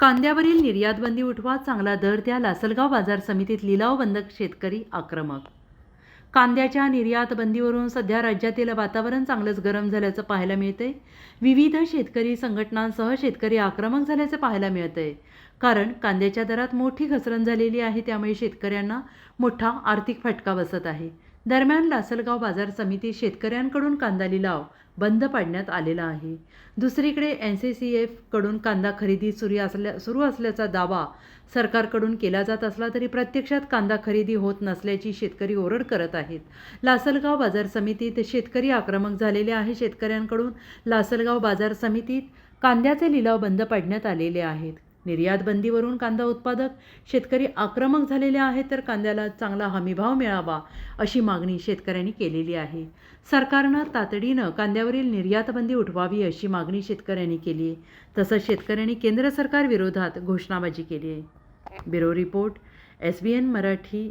कांद्यावरील निर्यात बंदी उठवा चांगला दर द्या लासलगाव बाजार समितीत लिलाव बंद शेतकरी आक्रमक. कांद्याच्या निर्यात बंदीवरून सध्या राज्यातील वातावरण चांगलंच गरम झाल्याचं पाहायला मिळतंय. विविध शेतकरी संघटनांसह शेतकरी आक्रमक झाल्याचं पाहायला मिळतंय. कारण कांद्याच्या दरात मोठी घसरण झालेली आहे त्यामुळे शेतकऱ्यांना मोठा आर्थिक फटका बसत आहे. दरम्यान लासलगाव बाजार समितीत शेतकऱ्यांकडून कांदा लिलाव बंद पाडण्यात आलेला आहे. दुसरीकडे एन सी सी एफकडून कांदा खरेदी सुरू असल्या सुरू असल्याचा दावा सरकारकडून केला जात असला तरी प्रत्यक्षात कांदा खरेदी होत नसल्याची शेतकरी ओरड करत आहेत. लासलगाव बाजार समितीत शेतकरी आक्रमक झालेले आहे. शेतकऱ्यांकडून लासलगाव बाजार समितीत कांद्याचे लिलाव बंद पाडण्यात आलेले आहेत. निर्यात बंदीवरून कांदा उत्पादक शेतकरी आक्रमक झालेले आहेत तर कांद्याला चांगला हमीभाव मिळावा अशी मागणी शेतकऱ्यांनी केलेली आहे. सरकारनं तातडीनं कांद्यावरील निर्यातबंदी उठवावी अशी मागणी शेतकऱ्यांनी केली आहे. तसंच शेतकऱ्यांनी केंद्र सरकार विरोधात घोषणाबाजी केली आहे. Bureau report S B N Marathi